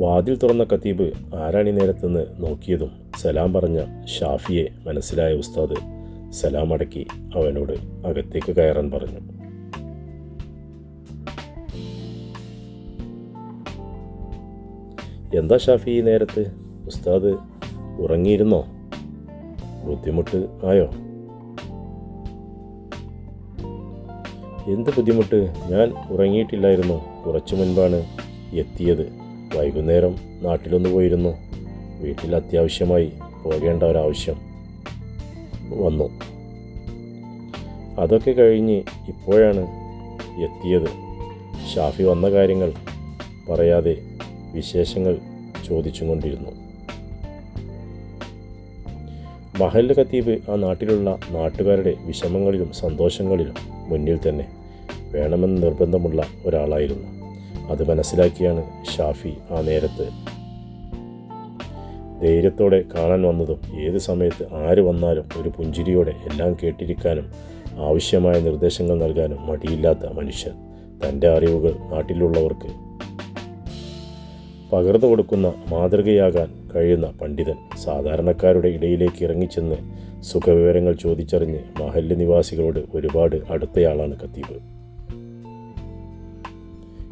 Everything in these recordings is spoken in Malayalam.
വാതിൽ തുറന്ന ഖത്തീബ് ആരാണി നേരത്തുനിന്ന് നോക്കിയതും സലാം പറഞ്ഞ ഷാഫിയെ മനസ്സിലായ ഉസ്താദ് സലാം അടക്കി അവനോട് അകത്തേക്ക് കയറാൻ പറഞ്ഞു. എന്താ ഷാഫി ഈ നേരത്ത്? ഉസ്താദ് ഉറങ്ങിയിരുന്നോ? ബുദ്ധിമുട്ട് ആയോ? എന്ത് ബുദ്ധിമുട്ട്? ഞാൻ ഉറങ്ങിയിട്ടില്ലായിരുന്നു. കുറച്ചു മുൻപാണ് എത്തിയത്. വൈകുന്നേരം നാട്ടിലൊന്ന് പോയിരുന്നു. വീട്ടിൽ അത്യാവശ്യമായി പോകേണ്ട ഒരാവശ്യം വന്നു. അതൊക്കെ കഴിഞ്ഞ് ഇപ്പോഴാണ് എത്തിയത്. ഷാഫി വന്ന കാര്യങ്ങൾ പറയാതെ വിശേഷങ്ങൾ ചോദിച്ചു കൊണ്ടിരുന്നു. മഹൽ ഖത്തീബ് ആ നാട്ടിലുള്ള നാട്ടുകാരുടെ വിഷമങ്ങളിലും സന്തോഷങ്ങളിലും മുന്നിൽ തന്നെ വേണമെന്ന് നിർബന്ധമുള്ള ഒരാളായിരുന്നു. അത് മനസ്സിലാക്കിയാണ് ഷാഫി ആ നേരത്ത്. ധൈര്യത്തോടെ കാണാൻ വന്നതും ഏത് സമയത്ത് ആര് വന്നാലും ഒരു പുഞ്ചിരിയോടെ എല്ലാം കേട്ടിരിക്കാനും ആവശ്യമായ നിർദ്ദേശങ്ങൾ നൽകാനും മടിയില്ലാത്ത മനുഷ്യൻ തന്റെ അറിവുകൾ നാട്ടിലുള്ളവർക്ക് പകർന്നു കൊടുക്കുന്ന മാതൃകയാകാൻ കഴിയുന്ന പണ്ഡിതൻ സാധാരണക്കാരുടെ ഇടയിലേക്ക് ഇറങ്ങിച്ചെന്ന് സുഖവിവരങ്ങൾ ചോദിച്ചറിഞ്ഞ് മഹല്ല് നിവാസികളോട് ഒരുപാട് അടുത്തയാളാണ് ഖത്തീബ്.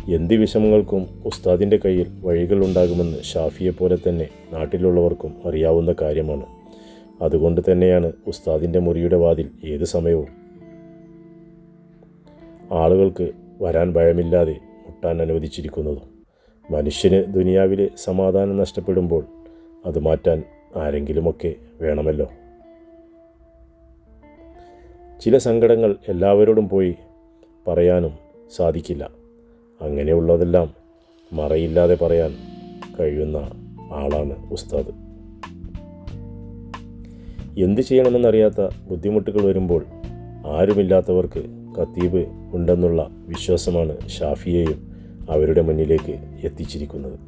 എന്ത് വിഷമങ്ങൾക്കും ഉസ്താദിന്റെ കയ്യിൽ വഴികൾ ഉണ്ടാകുമെന്ന് ഷാഫിയെ പോലെ തന്നെ നാട്ടിലുള്ളവർക്കും അറിയാവുന്ന കാര്യമാണ്. അതുകൊണ്ട് തന്നെയാണ് ഉസ്താദിന്റെ മുറിയുടെ വാതിൽ ഏത് സമയവും. ആളുകൾക്ക് വരാൻ ഭയമില്ലാതെ മുട്ടാൻ അനുവദിച്ചിരിക്കുന്നതും. മനുഷ്യന് ദുനിയാവിലെ സമാധാനം നഷ്ടപ്പെടുമ്പോൾ അത് മാറ്റാൻ ആരെങ്കിലുമൊക്കെ വേണമല്ലോ. ചില സങ്കടങ്ങൾ എല്ലാവരോടും പോയി പറയാനും സാധിക്കില്ല. അങ്ങനെയുള്ളതെല്ലാം മറയില്ലാതെ പറയാൻ കഴിയുന്ന ആളാണ് ഉസ്താദ്. എന്ത് ചെയ്യണമെന്നറിയാത്ത ബുദ്ധിമുട്ടുകൾ വരുമ്പോൾ ആരുമില്ലാത്തവർക്ക് ഖത്തീബ് ഉണ്ടെന്നുള്ള വിശ്വാസമാണ് ഷാഫിയെയും അവരുടെ മുന്നിലേക്ക് എത്തിച്ചിരിക്കുന്നത്.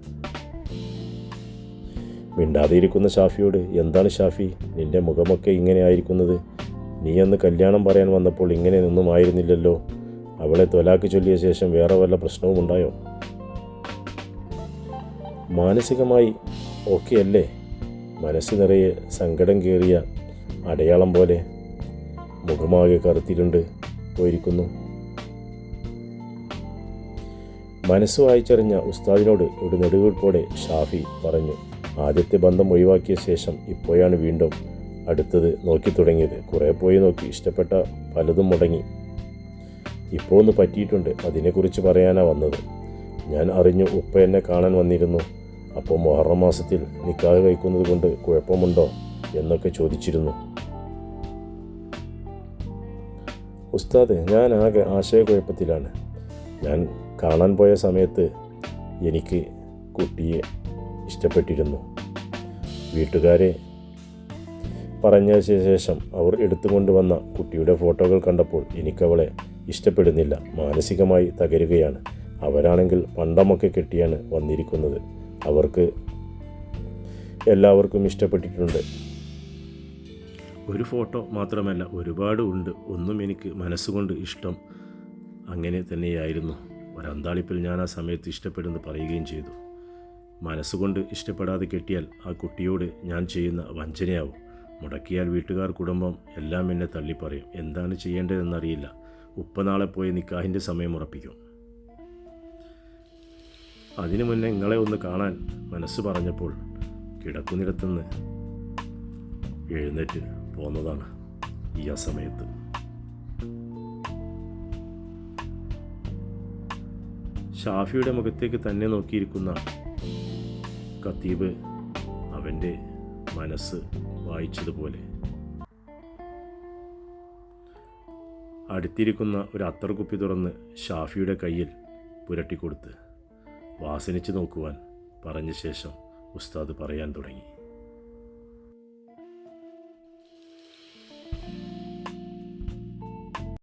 മിണ്ടാതെയിരിക്കുന്ന ഷാഫിയോട് എന്താണ് ഷാഫി നിന്റെ മുഖമൊക്കെ ഇങ്ങനെ ആയിരിക്കുന്നത്? നീ അന്ന് കല്യാണം പറയാൻ വന്നപ്പോൾ ഇങ്ങനെ നിന്നും ആയിരുന്നില്ലല്ലോ അവളെ തൊലാക്ക് ചൊല്ലിയ ശേഷം വേറെ വല്ല പ്രശ്നവും ഉണ്ടായോ? മാനസികമായി ഓക്കെ അല്ലേ? മനസ്സ് നിറയെ സങ്കടം കയറിയ അടയാളം പോലെ മുഖമാകെ കറുത്തിരുണ്ട് പോയിരിക്കുന്നു. മനസ്സ് വായിച്ചറിഞ്ഞ ഉസ്താദിനോട് ഒരു നെടുവീർപ്പോടെ ഷാഫി പറഞ്ഞു ആദ്യത്തെ ബന്ധം ഒഴിവാക്കിയ ശേഷം ഇപ്പോഴാണ് വീണ്ടും അടുത്തത് നോക്കി തുടങ്ങിയത് കുറേ പോയി നോക്കി ഇഷ്ടപ്പെട്ട പലതും മുടങ്ങി. ഇപ്പോൾ ഒന്ന് പറ്റിയിട്ടുണ്ട്. അതിനെക്കുറിച്ച് പറയാനാണ് വന്നത്. ഞാൻ അറിഞ്ഞു ഉപ്പ എന്നെ കാണാൻ വന്നിരുന്നു. അപ്പോൾ മൊഹറം മാസത്തിൽ നിക്കാഹ് കഴിക്കുന്നത് കൊണ്ട് കുഴപ്പമുണ്ടോ എന്നൊക്കെ ചോദിച്ചിരുന്നു. ഉസ്താദ് ഞാൻ ആകെ ആശയക്കുഴപ്പത്തിലാണ്. ഞാൻ കാണാൻ പോയ സമയത്ത് എനിക്ക് കുട്ടിയെ ഇഷ്ടപ്പെട്ടിരുന്നു. വീട്ടുകാരെ പറഞ്ഞ ശേഷം അവർ എടുത്തുകൊണ്ടുവന്ന കുട്ടിയുടെ ഫോട്ടോകൾ കണ്ടപ്പോൾ എനിക്കവളെ ഇഷ്ടപ്പെടുന്നില്ല. മാനസികമായി തകരുകയാണ്. അവരാണെങ്കിൽ പണ്ടമൊക്കെ കെട്ടിയാണ് വന്നിരിക്കുന്നത്. അവർക്ക് എല്ലാവർക്കും ഇഷ്ടപ്പെട്ടിട്ടുണ്ട്. ഒരു ഫോട്ടോ മാത്രമല്ല ഒരുപാട് ഉണ്ട്. ഒന്നും എനിക്ക് മനസ്സുകൊണ്ട് ഇഷ്ടം അങ്ങനെ തന്നെയായിരുന്നു. ഒരന്താളിപ്പിൽ ഞാൻ ആ സമയത്ത് ഇഷ്ടപ്പെടുന്നു പറയുകയും ചെയ്തു. മനസ്സുകൊണ്ട് ഇഷ്ടപ്പെടാതെ കെട്ടിയാൽ ആ കുട്ടിയോട് ഞാൻ ചെയ്യുന്ന വഞ്ചനയാവും. മുടക്കിയാൽ വീട്ടുകാർ കുടുംബം എല്ലാം എന്നെ തള്ളിപ്പറയും. എന്താണ് ചെയ്യേണ്ടതെന്നറിയില്ല. ഉപ്പ നാളെ പോയി നിക്കാഹിന്റെ സമയം ഉറപ്പിക്കും. അതിനു മുന്നേ നിങ്ങളെ ഒന്ന് കാണാൻ മനസ്സ് പറഞ്ഞപ്പോൾ കിടക്കുന്നിടത്തുനിന്ന് എഴുന്നേറ്റ് പോന്നതാണ് ഈ ആ സമയത്ത്. ഷാഫിയുടെ മുഖത്തേക്ക് തന്നെ നോക്കിയിരിക്കുന്ന ഖത്തീബ് അവന്റെ മനസ്സ് വായിച്ചതുപോലെ. അടുത്തിരിക്കുന്ന ഒരു അത്തർകുപ്പി തുറന്ന് ഷാഫിയുടെ കയ്യിൽ പുരട്ടിക്കൊടുത്ത് വാസനിച്ച് നോക്കുവാൻ പറഞ്ഞ ശേഷം ഉസ്താദ് പറയാൻ തുടങ്ങി.